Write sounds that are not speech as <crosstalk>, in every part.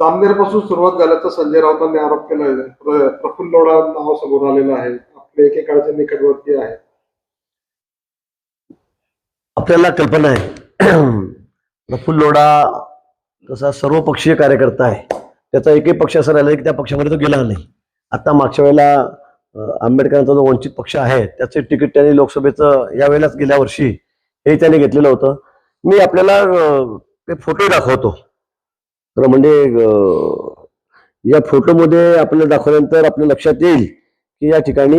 जामनेरपासून सुरुवात झाल्याचा संजय राऊतांनी आरोप केला आहे. प्रफुल्ल लोढा नाव समोर आलेलं आहे. आपले एकेकाळचे निकटवर्ती आहे आपल्याला कल्पना आहे. <clears throat> प्रफुल्ल लोढा तसा सर्वपक्षीय कार्यकर्ता आहे. त्याचा एकही पक्ष असा राहिला की त्या पक्षामध्ये तो गेला नाही. आता मागच्या वेळेला आंबेडकरांचा जो वंचित पक्ष आहे त्याचे तिकीट त्यांनी लोकसभेचं यावेळेलाच गेल्या वर्षी हे त्यांनी घेतलेलं होतं. मी आपल्याला ते फोटो दाखवतो. तर म्हणजे या फोटोमध्ये आपल्याला दाखवल्यानंतर आपल्या लक्षात येईल की या ठिकाणी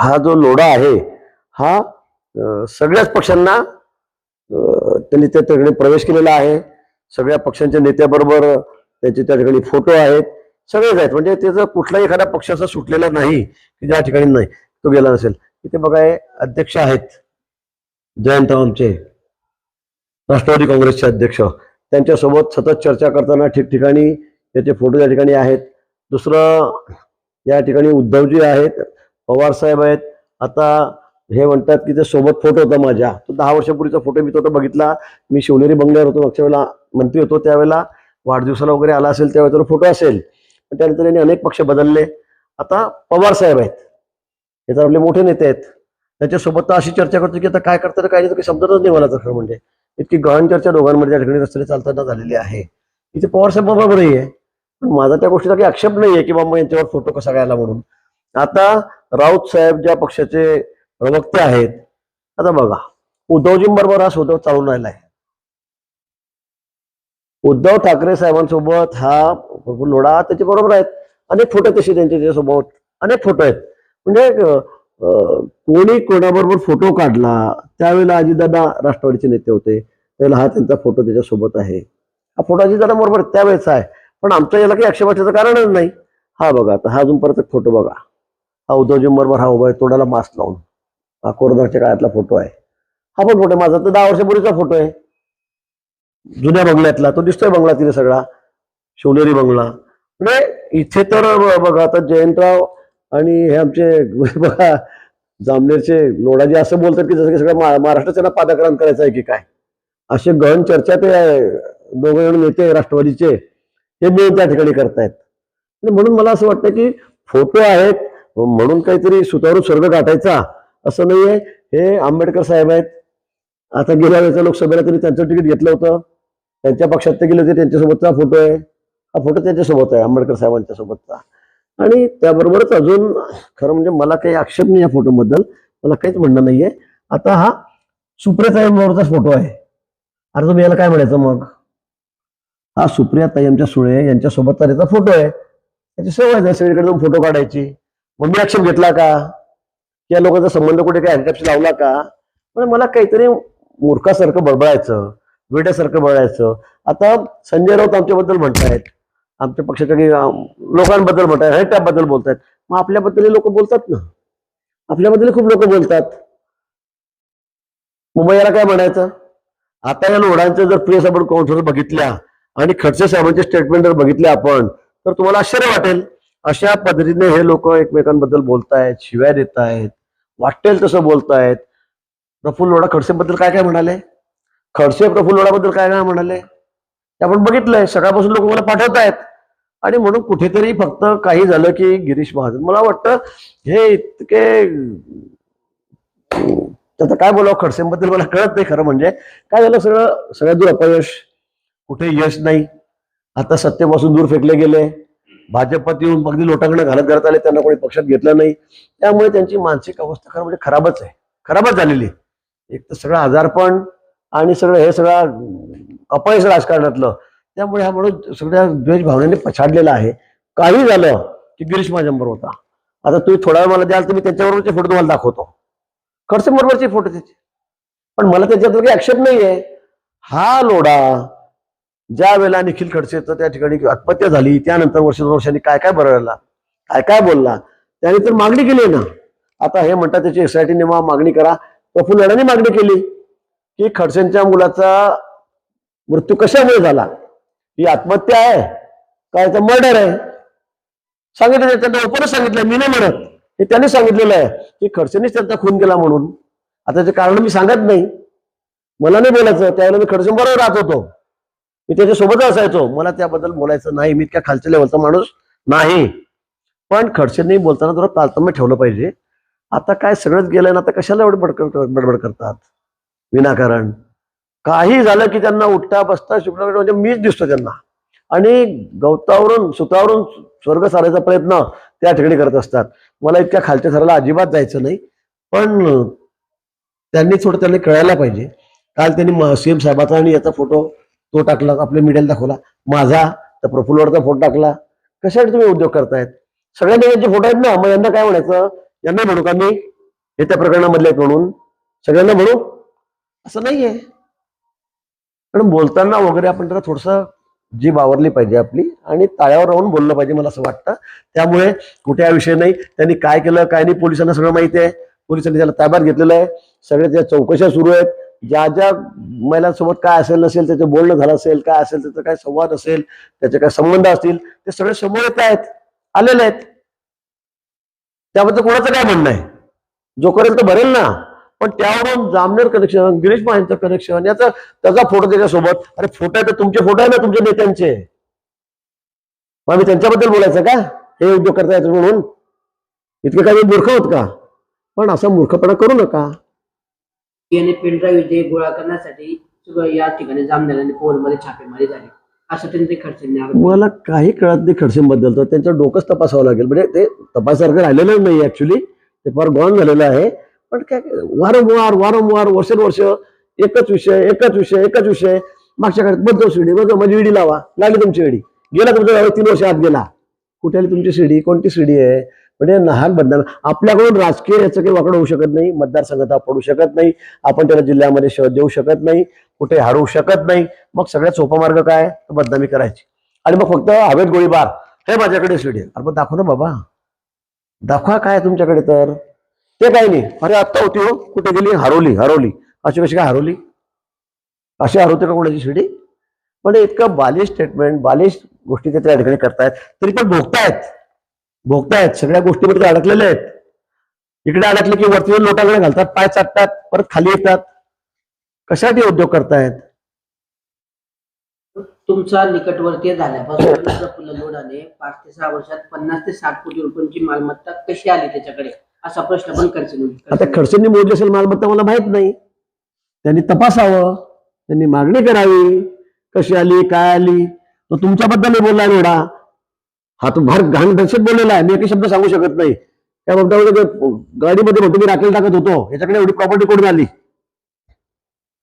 हा जो लोढा आहे हा सगळ्याच पक्षांना त्यांनी त्या ठिकाणी प्रवेश केलेला आहे. सगळ्या पक्षांच्या नेत्याबरोबर त्यांचे त्या ठिकाणी फोटो आहेत. सगळेच आहेत. म्हणजे त्याचं कुठलाही एखाद्या पक्षाचा सुटलेला नाही की ज्या ठिकाणी नाही तो गेला नसेल. इथे बघा हे अध्यक्ष आहेत. जयंत आमचे. राष्ट्रवादी काँग्रेसचे अध्यक्ष. त्यांच्यासोबत सतत चर्चा करताना ठिकठिकाणी त्याचे फोटो त्या ठिकाणी आहेत. दुसरं या ठिकाणी उद्धवजी आहेत पवार साहेब आहेत. आता हे म्हणतात की ते सोबत फोटो होता माझ्या. तो दहा वर्षापूर्वीचा फोटो मी तो बघितला. मी शिवनेरी बंगल्यावर होतो. मागच्या वेळेला मंत्री होतो. त्यावेळेला वाढदिवसाला वगैरे आला असेल त्यावेळेला फोटो असेल. पण त्यानंतर त्यांनी अनेक पक्ष बदलले. आता पवार साहेब आहेत. हे तर आपले मोठे नेते आहेत. त्याच्यासोबत तर अशी चर्चा करतो की आता काय करतात काय नाही तर काही समजतच नाही मला तर खरं म्हणजे. इतकी गहन चर्चा दोघांमध्ये त्या ठिकाणी रस्त्याने चालताना झालेली आहे. इथे पवार साहेब बरोबरही आहे. पण माझा त्या गोष्टीचा काही आक्षेप नाही आहे की बाबा यांच्यावर फोटो कसा घ्यायला म्हणून. आता राऊत साहेब ज्या पक्षाचे प्रवक्ते आहेत आता बघा उद्धवजींबरोबर हा स्वतः चालून राहिला आहे. उद्धव ठाकरे साहेबांसोबत हा प्रफुल्ल लोढा त्याच्या बरोबर आहेत. अनेक फोटो तसे त्यांच्या त्याच्यासोबत अनेक फोटो आहेत. म्हणजे कोणी कोणाबरोबर फोटो काढला त्यावेळेला अजितदादा राष्ट्रवादीचे नेते होते. त्यावेळेला हा त्यांचा फोटो त्याच्यासोबत आहे. हा फोटो अजितदादा बरोबर त्यावेळेचा आहे. पण आमच्या याला काही आक्षेपाचं कारणच नाही. हा बघा आता हा अजून परत एक फोटो बघा. हा उद्धवजींबरोबर हा उभा आहे तोंडाला मास्क लावून. हा कोरोनाच्या काळातला फोटो आहे. हा पण फोटो आहे माझा. तर दहा वर्षापूर्वीचा फोटो आहे. जुन्या बंगल्यातला. तो दिसतोय बंगला तिथे सगळा. शिवनेरी बंगला. म्हणजे इथे तर बघा आता जयंतराव आणि हे आमचे बघा जामनेरचे लोडाजी असं बोलतात की जसं की सगळं महाराष्ट्र त्यांना पादाक्रांत करायचं आहे की काय? असे गहन चर्चा ते दोघे जण नेते राष्ट्रवादीचे हे मिळून त्या ठिकाणी करतायत. आणि म्हणून मला असं वाटतं की फोटो आहेत म्हणून काहीतरी सुतारू स्वर्ग गाठायचा असं नाहीये. हे आंबेडकर साहेब आहेत. आता गेल्या वेळेच्या लोकसभेला त्यांनी त्यांचं तिकीट घेतलं होतं. त्यांच्या पक्षात ते गेले होते त्यांच्यासोबतचा फोटो आहे. हा फोटो त्यांच्यासोबत आहे आंबेडकर साहेबांच्या सोबतचा आणि त्याबरोबरच अजून खरं म्हणजे मला काही आक्षेप नाही या फोटोबद्दल. मला काहीच म्हणणं नाहीये. आता हा सुप्रिया ताईंबरोबरचा फोटो आहे. अरे तुम्ही याला काय म्हणायचं मग? हा सुप्रिया ताई आमच्या सुळे यांच्यासोबतचा त्याचा फोटो आहे. त्याची सवय आहे सगळीकडे जाऊन फोटो काढायची. मग मी आक्षेप घेतला का? या लोकांचा संबंध कुठे काही हँडकॅप्स लावला का? पण मला काहीतरी मूर्खासारखं बळबळायचं वेड्यासारखं बळायचं. आता संजय राऊत आमच्याबद्दल म्हणतायत. आमच्या पक्षाच्या लोकांबद्दल म्हणतायत हे त्याबद्दल बोलतायत. मग आपल्याबद्दल लोक बोलतात ना? आपल्याबद्दल खूप लोक बोलतात. मुंबईला काय म्हणायचं? आता या लोढांचे जर प्रिय आपण काउन्सिलर बघितल्या आणि खडसे साहेबांचे स्टेटमेंट जर बघितले आपण तर तुम्हाला आश्चर्य वाटेल. अशा पद्धतीने हे लोक एकमेकांबद्दल बोलतायत शिव्या देत आहेत वाटेल तसं बोलतायत. प्रफुल्ल लोढा खडसेबद्दल काय काय म्हणाले? खडसे प्रफुल्ल लोढाबद्दल काय काय म्हणाले? आपण बघितलंय. सकाळपासून लोक मला पाठवत आहेत आणि म्हणून कुठेतरी फक्त काही झालं की गिरीश महाजन. मला वाटतं हे इतके त्याचं काय बोलावं? खडसेंबद्दल मला कळत नाही खरं म्हणजे. काय झालं सगळं? सगळ्यात दूर अपयश. कुठे यश नाही. आता सत्तेपासून दूर फेकले गेले. भाजपात येऊन अगदी लोटांकडे घालत घालत आले. त्यांना कोणी पक्षात घेतलं नाही. त्यामुळे त्यांची मानसिक अवस्था खरं म्हणजे खराबच आहे. खराबच झालेली एक तर सगळं आजारपण आणि सगळं हे सगळं अपयश राजकारणातलं. त्यामुळे हा म्हणून सगळ्या द्वेष भावनेने पछाडलेला आहे. काही झालं की गिरीश माझ्याबरोबर होता. आता तुम्ही थोडा वेळ मला द्याल तर मी त्यांच्याबरोबरचे फोटो तुम्हाला दाखवतो. खडसे बरोबरचे फोटो त्याचे. पण मला त्याच्याबद्दल काही आक्षेप नाहीये. हा लोढा ज्या वेळेला निखिल खडसेचं त्या ठिकाणी आत्महत्या झाली त्यानंतर वर्ष दोन वर्षांनी काय काय बरळला काय काय बोलला त्याने तर मागणी केली ना. आता हे म्हणतात त्याची एसआयटी नेमा मागणी करा. प्रफुल्ल लढाने मागणी केली की खडसेंच्या मुलाचा मृत्यू कशामुळे झाला? ही आत्महत्या आहे? काय तर मर्डर आहे? सांगितलं त्यांना ओपनच सांगितलं मी नाही म्हणत. हे त्यांनी सांगितलेलं आहे. की खडसेंनीच त्यांचा खून केला म्हणून. आता त्याचे कारण मी सांगत नाही. मला नाही बोलायचं त्यावेळेला मी खडसेंबरोबर राहत होतो. मी त्याच्यासोबत असायचो. मला त्याबद्दल बोलायचं नाही. मी इतक्या खालच्या लेवलचा माणूस नाही. पण खडसेंनी बोलताना थोडं तारतम्य ठेवलं पाहिजे. आता काय सगळंच गेलं ना आता कशाला एवढं बडबड बडबड करतात? विनाकारण. काही झालं की त्यांना उठता बसता शुक्र म्हणजे मीच दिसतो त्यांना. आणि गवतावरून सुतावरून स्वर्ग सारायचा प्रयत्न त्या ठिकाणी करत असतात. मला इतक्या खालच्या थराला अजिबात जायचं नाही पण त्यांनी थोडं त्यांनी कळायला पाहिजे. काल त्यांनी सीएम साहेबाचा आणि याचा फोटो तो टाकला आपल्या मीडियाला दाखवला. माझा तर प्रफुल्लवरचा फोटो टाकला. कशासाठी तुम्ही उद्योग करतायत? सगळ्या यांचे फोटो आहेत ना. मग यांना काय म्हणायचं? यांना म्हणू का मी? हे त्या प्रकरणामधले आहेत म्हणून. सगळ्यांना म्हणू? असं नाहीये. पण बोलताना वगैरे आपण त्याला थोडस जी बावरली पाहिजे आपली आणि ताळ्यावर राहून बोललं पाहिजे मला असं वाटतं. त्यामुळे कुठे हा विषय नाही. त्यांनी काय केलं काय नाही पोलिसांना सगळं माहिती आहे. पोलिसांनी त्याला ताब्यात घेतलेलं आहे. सगळ्या त्या चौकशा सुरू आहेत. ज्या ज्या महिलांसोबत काय असेल नसेल त्याचं बोलणं झालं असेल काय असेल त्याचा काय संवाद असेल त्याचे काय संबंध असतील ते सगळे समोर येत आहेत. आलेले आहेत. त्याबद्दल कोणाचं काय म्हणणं आहे? जो करेल तर भरेल ना पण त्यावरून जामनेर कनेक्शन गिरीश महाजनचं कनेक्शन याचा त्याचा फोटो त्याच्यासोबत. अरे फोटो आहे तर तुमचे फोटो आहे ना तुमच्या नेत्यांचे. मग आम्ही त्यांच्याबद्दल बोलायचं का? हे उद्योग करता येतो म्हणून. इतके काही मूर्ख होत का? पण असा मूर्खपणा करू नका. पेनड्राईव्ह जे गोळा करण्यासाठी या ठिकाणी जामनेर आणि पोलमध्ये छापेमारी झाली. असं खडसेंनी. मला काही कळत नाही खडसेंबद्दल तर त्यांचं डोकंच तपासावं लागेल. म्हणजे ते तपासारखं राहिलेलं नाही ऍक्च्युली ते फार गॉन झालेलं आहे. पण काय वारंवार वारंवार वर्षानुवर्ष एकच विषय एकच विषय एकच विषय. मागच्या काळात बदल शिडी बदल माझी विडी लावा लागली तुमची विडी. गेला तुमच्या तीन वर्ष आत गेला. कुठे आली तुमची शिडी कोणती शिडी आहे? म्हणजे नाहक बदनाम आपल्याकडून राजकीय याचं काही वाकडं होऊ शकत नाही मतदारसंघात पडू शकत नाही आपण त्याला जिल्ह्यामध्ये शोध देऊ शकत नाही कुठे हरवू शकत नाही. मग सगळ्यात सोपा मार्ग काय? तर बदनामी करायची. आणि मग फक्त हवेत गोळीबार. हे माझ्याकडे शिडी आहे. अरे मग दाखव ना बाबा. दाखवा काय तुमच्याकडे तर. ते काही नाही अरे आत्ता होती हो. कुठे गेली? हरवली हरवली अशी कशी काय हरवली अशी हरवते का कोणाची शिडी पण इतकं बालिश स्टेटमेंट बालिश गोष्टी ते त्या ठिकाणी करतायत. तरी पण भोगतायत. भोगतायत. सगळ्या गोष्टीमध्ये ते अडकलेले आहेत. इकडे अडकले की वरती लोटाकडे घालतात पाय चाटतात परत खाली येतात. कशासाठी उद्योग करतायत? तुमचा निकटवर्तीय झाल्यापासून प्रफुल्ल लोढाने पाच ते सहा वर्षात पन्नास ते साठ कोटी रुपयांची मालमत्ता कशी आली त्याच्याकडे? असा प्रश्न पण खडसेंनी आता खडसेंनी मोजली असेल मालमत्ता मला माहीत नाही. त्यांनी तपासावं. त्यांनी मागणी करावी. कशी आली काय आली? तो तुमच्याबद्दल बोलला एवढा. हा तो भर घाण दर्शक बोललेला आहे. मी एकही शब्द सांगू शकत नाही. त्या म्हणता गाडीमध्ये म्हणतो मी राखेल टाकत होतो. याच्याकडे एवढी प्रॉपर्टी कोण आली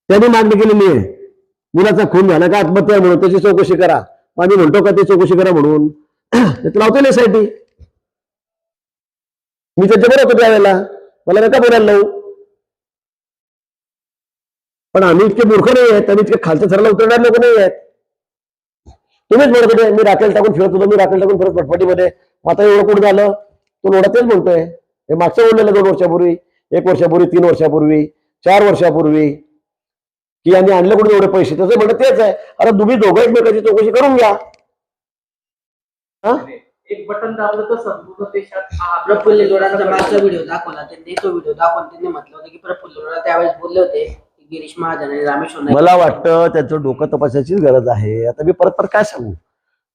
त्यांनी मागणी केलेली आहे. मुलाचा खून झाला का? आत्महत्या म्हणून. त्याची चौकशी करा. मग आम्ही म्हणतो का ते चौकशी करा म्हणून. ते लावतो एसआयटी मी त्याच्याबरोबर होतो त्यावेळेला. मला नका बोलायला लावू. पण आम्ही इतके मूर्ख नाही आहेत आम्ही इतके खालच्या सरला उतरणार लोक नाही आहेत. तुम्हीच म्हणत होते मी राखेल टाकून फिरत होतो मी राखेल टाकून फिरत फटफटीमध्ये. आता एवढं कुठं झालं? तो लोडा तेच म्हणतोय हे मागचं बोललेलं दोन वर्षापूर्वी एक वर्षापूर्वी तीन वर्षापूर्वी चार वर्षापूर्वी. की यांनी आणलं कुठे एवढे पैसे? तसं म्हणत तेच आहे. अरे तुम्ही दोघं एकमेकाची चौकशी करून घ्या. हा? एक बटन दाबलं तर संपूर्ण देशात हा प्रफुल्ल लोढांचा मागचा व्हिडिओ दाखवला त्यांनी तो व्हिडिओ दाखवून त्यांनी म्हटलं होतं की प्रफुल्ल लोढा त्यावेळेस बोलले होते की गिरीश महाजन आणि रामेश्वर नाईक. मला वाटतं त्याचं डोकं तपासायचीच गरज आहे. आता मी परत परत काय सांगू?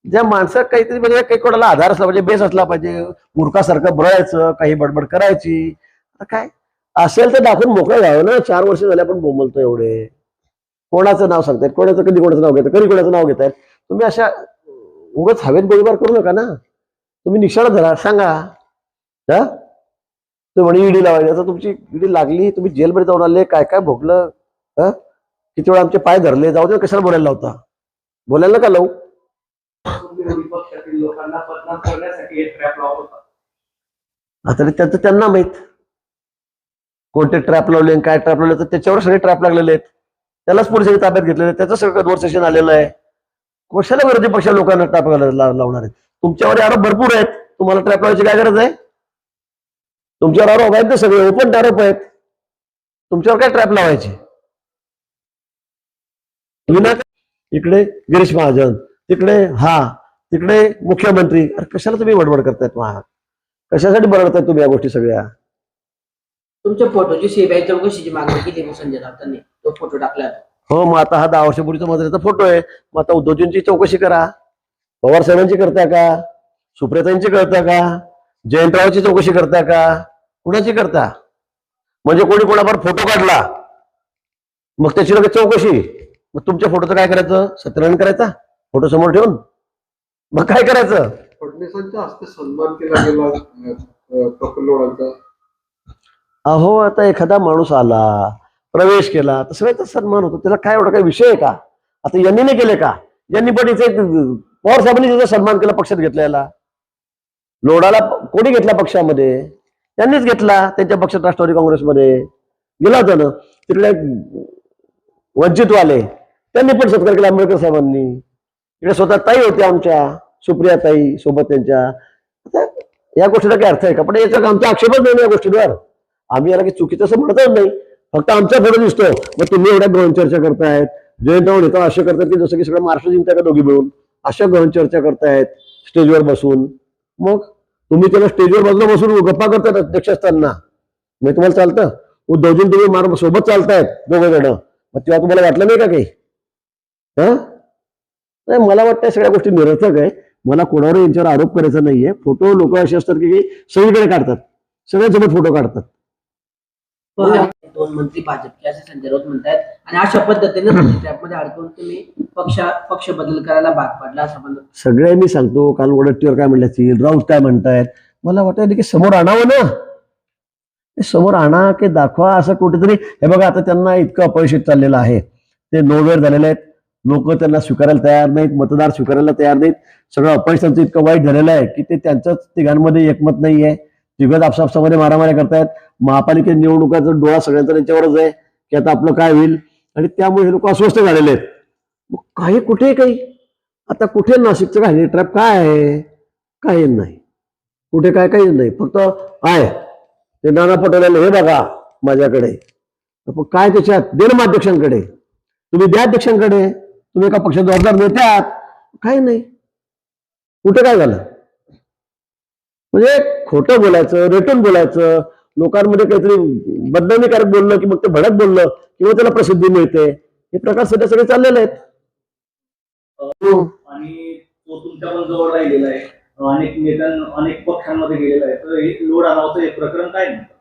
ज्या माणसं काहीतरी म्हणजे काही कोणाला आधार असला पाहिजे बेस असला पाहिजे मूर्खासारखं बळायचं काही बडबड करायची आता काय? असेल तर दाखवून मोकळं जावं ना. चार वर्ष झाले आपण बोंबलतो एवढे. कोणाचं नाव सांगतायत? कोणाचं कधी कोणाचं नाव घेतात कधी कोणाचं नाव घेतायत? तुम्ही अशा उगाच हवेत गोळीबार करू नका ना. तुम्ही निशाणा धरा सांगा. हा? तुम्ही म्हणे ईडी लावायची आता तुमची ईडी लागली तुम्ही जेलमध्ये जाऊन आले काय काय भोगलं? हा? किती वेळा आमचे पाय धरले जाऊ दे कशाला बोलायला लावता? बोलायला का लावू. आता त्यांचं त्यांना माहीत. कोणते ट्रॅप लावले काय ट्रॅप लावले तर त्याच्यावर सगळे ट्रॅप लागलेले आहेत. त्यालाच पोलिसांनी ताब्यात घेतलेले त्याचं सगळं कन्व्हर्सेशन आलेलं आहे. कशाला विरोधी पक्ष लोकांना ट्रॅप लावणार आहेत? तुमच्यावर आरोप भरपूर आहेत. तुम्हाला ट्रॅप लावायची काय गरज आहे? तुमच्यावर आरोप आहेत ना सगळे ओपन आरोप आहेत. तुमच्यावर काय ट्रॅप लावायचे? इकडे गिरीश महाजन तिकडे हा तिकडे मुख्यमंत्री. अरे कशाला तुम्ही बडबड करतायत महा कशासाठी बरडतायत तुम्ही या गोष्टी सगळ्या? तुमच्या फोटोची सीबीआय चौकशीची मागणी केली मग संजय राऊतांनी तो फोटो टाकला. हो मग आता हा दहा वर्षापूर्वीचा मजुरीचा फोटो आहे. मग आता उद्धवजींची चौकशी करा. पवार साहेबांची करता का? सुप्रियातांची करता का? जयंतरावची चौकशी करता का? कुणाची करता? म्हणजे कोणी कोणावर फोटो काढला? मग त्याची लगेच चौकशी. मग तुमच्या फोटोचं काय करायचं? सत्यनारायण करायचा? फोटो समोर ठेवून? मग काय करायचं? फडणवीसांच्या हस्ते सन्मान केला गेला प्रफुल्ल अहो आता एखादा माणूस आला प्रवेश केला तर सगळ्याचा सन्मान होतो. त्याला काय एवढा काही विषय आहे का? आता यांनी नाही केले का? यांनी पण इथे पवार साहेबांनी त्याचा सन्मान केला पक्षात घेतलेला लोडाला कोणी घेतला पक्षामध्ये? त्यांनीच घेतला त्यांच्या पक्षात राष्ट्रवादी काँग्रेसमध्ये. गेला होता ना तिकडे वंचितवाले त्यांनी पण सत्कार केला आंबेडकर साहेबांनी. इकडे स्वतः ताई होत्या आमच्या सुप्रिया ताई सोबत त्यांच्या. या गोष्टीचा काय अर्थ आहे का? पण याचा आमचा आक्षेपच नाही या गोष्टीवर. आम्ही याला काही चुकीचं असं म्हणतच नाही. फक्त आमचा फोटो दिसतो. मग तुम्ही एवढ्या गहन चर्चा करतायत जयंत नेता असे करतात की जसं की सगळं महाराष्ट्र जिंकता का दोघी मिळून? अशा गहन चर्चा करतायत स्टेजवर बसून. मग तुम्ही त्याला स्टेजवर बाजूला बसून गप्पा करतायत अध्यक्ष असताना. मी तुम्हाला चालतं? उद्धवजीन तुम्ही मार सोबत चालतायत दोघं जण मग तेव्हा तुम्हाला वाटलं नाही का काही? हा? नाही मला वाटतं सगळ्या गोष्टी निरर्थक आहे मला कोणावर यांच्यावर आरोप करायचा नाहीये. फोटो लोक असे असतात की सगळीकडे काढतात. सगळ्यांसोबत फोटो काढतात. दोन मंत्री भाजपचे असे संजय राऊत म्हणतायत. आणि अशा पद्धतीने ट्रॅपमध्ये <clears throat> अडकून तुम्ही पक्ष पक्ष बदल करायला भाग पडला असं म्हणतात सगळ्यांनी सांगतो काल वडट्टीवर काय म्हणले असतील राऊत काय म्हणतायत? मला वाटतं की समोर आणावं ना. समोर आणा की दाखवा असं कुठेतरी. हे बघा आता त्यांना इतकं अपयशित चाललेलं आहे. ते नोवेर झालेले आहेत. लोक त्यांना स्वीकारायला तयार नाहीत मतदार स्वीकारायला तयार नाहीत. सगळं अपयश त्यांचं इतकं वाईट झालेलं आहे की ते त्यांच्याच तिघांमध्ये एकमत नाही आहे तिघत आपसापसामध्ये मारामाऱ्या करतायत. महापालिकेत निवडणुकाचा डोळा सगळ्यांचा त्यांच्यावरच आहे की आता आपलं काय होईल? आणि त्यामुळे हे लोक अस्वस्थ झालेले आहेत. मग काही कुठे काही. आता कुठे नाशिकचं काय? ट्रॅप काय आहे? काही नाही. कुठे काय काही नाही. फक्त आहे. ते नाना पटोलेला हे बघा माझ्याकडे. काय त्याच्यात? दे ना अध्यक्षांकडे. तुम्ही द्या अध्यक्षांकडे. तुम्ही एका पक्षात जबाबदार नेते आहात काही नाही. कुठे काय झालं? म्हणजे खोटं बोलायचं रेटून बोलायचं लोकांमध्ये काहीतरी बदनामीकारक बोललं की मग ते भडक बोललं किंवा त्याला प्रसिद्धी मिळते हे प्रकार सध्या सगळे चाललेले आहेत. आणि तो तुमच्या पण जवळ राहिलेला आहे. अनेक नेत्यां अनेक पक्षांमध्ये गेलेला आहे. तर हे लोड आणावचं हे प्रकरण काय नेमकं?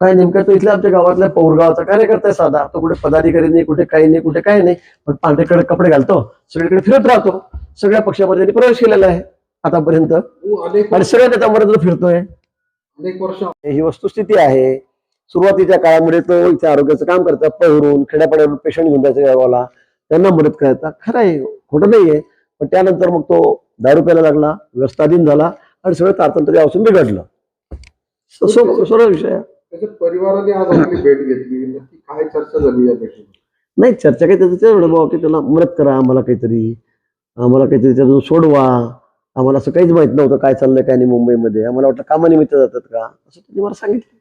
काय नेमकं तो इथल्या आमच्या गावातल्या पौरगावचा कार्यकर्ता आहे साधा. तो कुठे पदाधिकारी नाही कुठे काही नाही कुठे काही नाही. पण पांढरेकडे कपडे घालतो सगळीकडे फिरत राहतो. सगळ्या पक्षामध्ये त्यांनी प्रवेश केलेला आहे. आतापर्यंत. अनेक आणि सगळ्या नेत्यांमध्ये तो फिरतोय ही वस्तुस्थिती आहे. सुरुवातीच्या काळामध्ये तो इथे आरोग्याचं काम करतात पहरून खेड्यापाड्यावर पेशंट घेऊन जायचं गावाला. त्यांना मदत करायचा खरं आहे खोटं नाहीये. पण त्यानंतर मग तो दारू प्यायला लागला व्यवस्थाधीन झाला आणि सगळं तारतंत्र यापासून बिघडलं. सरळ विषय. आहे. परिवाराने आज आपली भेट घेतली. काय चर्चा झाली या भेटीत नाही चर्चा काही त्याचं एवढं बाबा की त्याला मदत करा आम्हाला काहीतरी आम्हाला काहीतरी त्यातून सोडवा. आम्हाला असं काहीच माहीत नव्हतं काय चाललंय काय नाही मुंबईमध्ये. आम्हाला वाटलं कामानिमित्त जातात का? असं त्यांनी मला सांगितलं.